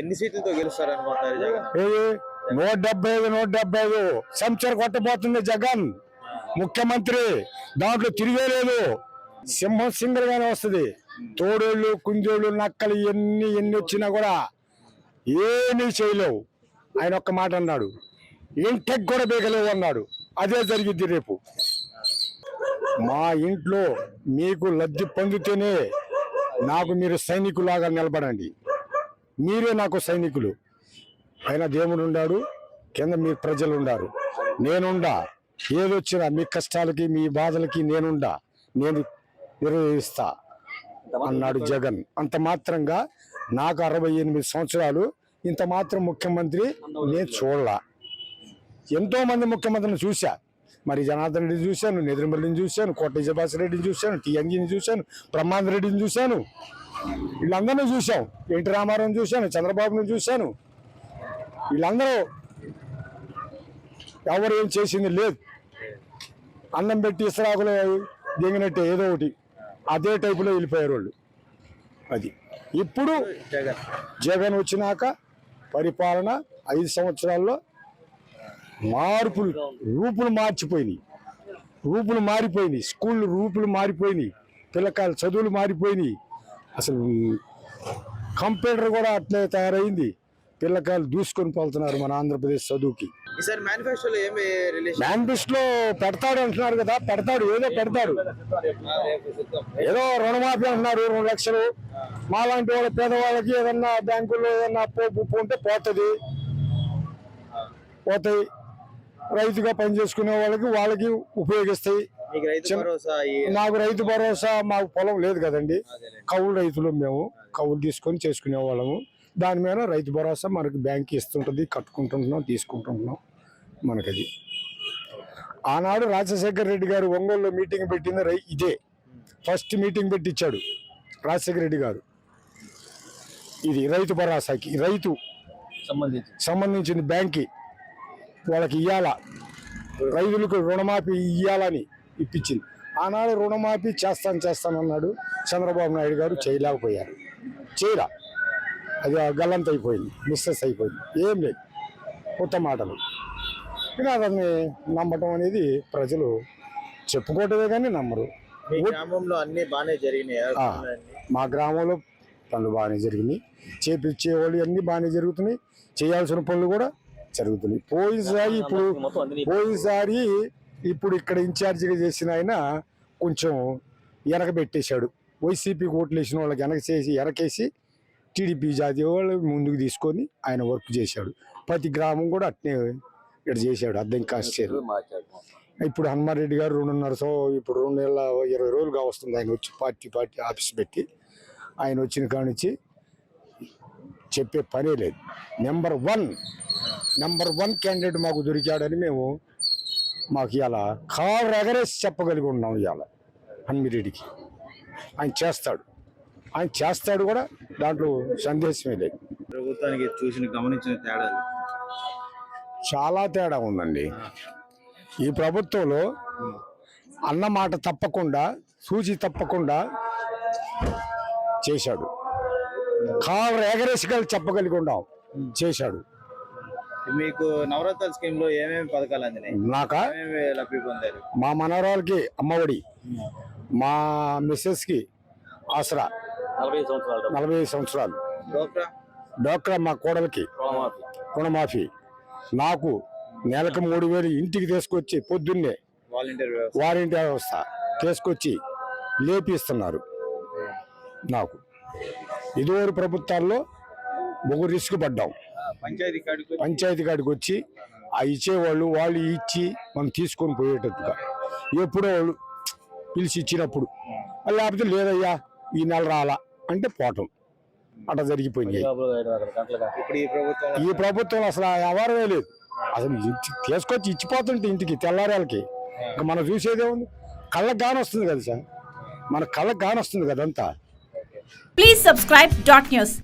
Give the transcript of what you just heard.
ఎన్ని సీట్లతో గెలుస్తారు అనుకుంటారు జగన్ నూట డెబ్బై ఐదు నూట డెబ్బై ఐదు సంచర్ కొట్టబోతుంది జగన్. ముఖ్యమంత్రి దాంట్లో తిరిగే లేదు సింహం సింగర్ గానే వస్తుంది. తోడేళ్ళు కుందేళ్ళు నక్కలు ఎన్ని ఎన్ని వచ్చినా కూడా ఏమీ చేయలేవు. ఆయన ఒక్క మాట అన్నాడు. ఇంటికి కూడా బీగలేవు అన్నాడు. అదే జరిగిద్ది రేపు. మా ఇంట్లో మీకు లబ్ధి పొందితేనే నాకు మీరు సైనికులాగా నిలబడండి. మీరే నాకు సైనికులు. పైన దేవుడు ఉండాడు కింద మీ ప్రజలు ఉండారు. నేనుండా. ఏదొచ్చినా మీ కష్టాలకి మీ బాధలకి నేనుండా. నేను నిర్వహిస్తా అన్నాడు జగన్. అంత మాత్రంగా నాకు అరవై ఎనిమిది సంవత్సరాలు. ఇంత మాత్రం ముఖ్యమంత్రి నేను చూడలా. ఎంతో మంది ముఖ్యమంత్రిని చూశా. మరి జనార్దన్ రెడ్డిని చూశాను నెదురుమల్లిని చూశాను కోట విజయభాస్ రెడ్డిని చూశాను టిఎంజీని చూశాను బ్రహ్మాంద్ రెడ్డిని చూశాను. వీళ్ళందరినీ చూశాం. ఎన్టీ రామారావుని చూశాను చంద్రబాబుని చూశాను. వీళ్ళందరూ ఎవరు ఏం చేసింది లేదు. అన్నం పెట్టి ఇసరాకులు దిగినట్టే ఏదో ఒకటి. అదే టైపులో వెళ్ళిపోయారు వాళ్ళు. అది. ఇప్పుడు జగన్ జగన్ వచ్చినాక పరిపాలన ఐదు సంవత్సరాల్లో మార్పులు రూపులు మార్చిపోయినాయి. రూపులు మారిపోయినాయి. స్కూళ్ళు రూపులు మారిపోయినాయి. పిల్లకాయల చదువులు మారిపోయినాయి. అసలు కంప్యూటర్ కూడా అట్లే తయారైంది. పిల్లకాయలు దూసుకొని పోతున్నారు మన ఆంధ్రప్రదేశ్ చదువుకి. మేనిఫెస్టోలో పెడతాడు అంటున్నారు కదా పెడతాడు ఏదో పెడతాడు. ఏదో రుణమాఫీ అంటున్నారు రెండు లక్షలు. మాలాంటి వాళ్ళ పేదవాళ్ళకి ఏదన్నా బ్యాంకుల్లో ఏదన్నా అప్పు ఉప్పు ఉంటే పోతుంది. పోతాయి రైతుగా పనిచేసుకునే వాళ్ళకి వాళ్ళకి ఉపయోగిస్తాయి. మీకు రైతు భరోసా ఈ నాకు రైతు భరోసా మాకు పొలం లేదు కదండి. కౌలు రైతులు మేము. కౌలు తీసుకొని చేసుకునే వాళ్ళము. దాని మీద రైతు భరోసా మనకి బ్యాంక్ ఇస్తుంటుంది కట్టుకుంటుంటున్నాం తీసుకుంటుంటున్నాం మనకది. ఆనాడు రాజశేఖర్ రెడ్డి గారు ఒంగోలులో మీటింగ్ పెట్టింది రై ఇదే. ఫస్ట్ మీటింగ్ పెట్టించాడు రాజశేఖర రెడ్డి గారు. ఇది రైతు భరోసాకి రైతు సంబంధించి. సంబంధించింది బ్యాంక్కి వాళ్ళకి ఇయ్యాల. రైతులకు రుణమాఫీ ఇయ్యాలని ఇప్పించింది. ఆనాడు రుణమాఫీ చేస్తాను చేస్తాను అన్నాడు చంద్రబాబు నాయుడు గారు చేయలేకపోయారు. చేయరా అది గల్లంత అయిపోయింది మిస్సెస్ అయిపోయింది. ఏం లేదు. కొత్త మాటలు. ఇక అతన్ని నమ్మటం అనేది ప్రజలు చెప్పుకోవటమే కానీ నమ్మరు. గ్రామంలో అన్ని బాగానే జరిగినాయి. మా గ్రామంలో పనులు బాగానే జరిగినాయి. చేపించే వాళ్ళు అన్నీ బాగానే జరుగుతున్నాయి. చేయాల్సిన పనులు కూడా జరుగుతున్నాయి. పోయినసారి ఇప్పుడు పోయినసారి ఇప్పుడు ఇక్కడ ఇన్ఛార్జిగా చేసిన ఆయన కొంచెం వెనక పెట్టేశాడు వైసీపీ ఓట్లు వేసిన వాళ్ళకి వెనక చేసి వెనకేసి టీడీపీ జాతి వాళ్ళు ముందుకు తీసుకొని ఆయన వర్క్ చేశాడు. ప్రతి గ్రామం కూడా అట్నే ఇక్కడ చేశాడు అర్థం కాస్చేరు ఇప్పుడు హనుమారెడ్డి గారు రెండున్నర సో ఇప్పుడు రెండు నెలల ఇరవై రోజులుగా వస్తుంది ఆయన వచ్చి పార్టీ పార్టీ ఆఫీస్ పెట్టి. ఆయన వచ్చిన కాడ నుంచి చెప్పే పనే లేదు. Number one number one candidate మాకు దొరికాడని మేము మాకు ఇవాళ కారు ఎగరేసి చెప్పగలిగి ఉన్నాం ఇవాళ హన్మిరెడ్డికి. ఆయన చేస్తాడు. ఆయన చేస్తాడు కూడా దాంట్లో సందేశమే లేదు. ప్రభుత్వానికి చూసిన గమనించిన తేడాలు చాలా తేడా ఉందండి. ఈ ప్రభుత్వంలో అన్న మాట తప్పకుండా సూచి తప్పకుండా చేశాడు. కారు ఎగరేసిగలి చెప్పగలిగి ఉన్నాం. చేశాడు. మీకు నవరత్నాల స్కీమ్లో ఏమేమి పథకాలు అందినాయి? నాక? లబ్ధి పొందారు? మా మనవరాలకి అమ్మఒడి మా మిస్సెస్కి ఆసరా. నలభై సంవత్సరాలు. నలభై ఐదు సంవత్సరాలు. డాక్టర్ మా కోడలికి. రుణమాఫీ. నాకు నెలకు మూడు వేలు ఇంటికి తీసుకొచ్చి పొద్దున్నే వాలంటీర్ వ్యవస్థ. వారంటీ వ్యవస్థ తీసుకొచ్చి లేపిస్తున్నారు. నాకు. ఇదివరకు ప్రభుత్వాల్లో బహు రిస్క్ పడ్డాం. పంచాయతీ కాడికి వచ్చి ఆ ఇచ్చేవాళ్ళు వాళ్ళు ఇచ్చి మనం తీసుకొని పోయేటట్టుగా. ఎప్పుడో వాళ్ళు పిలిచి ఇచ్చినప్పుడు. లేకపోతే లేదయ్యా ఈ నెల రాలా అంటే పోవటం. అట్లా ఇప్పుడు ఈ ప్రభుత్వం ఈ ప్రభుత్వం అసలు వ్యవహారమే లేదు. అసలు ఇచ్చి- తీసుకొచ్చి ఇచ్చిపోతుంటే ఇంటికి తెల్లారేళ్ళకి. ఇంకా మనం చూసేదే ఉంది. కళ్ళకి గాని వస్తుంది కదా సార్. మన కళ్ళకి గాని వస్తుంది కదా అంతా Please subscribe dot news.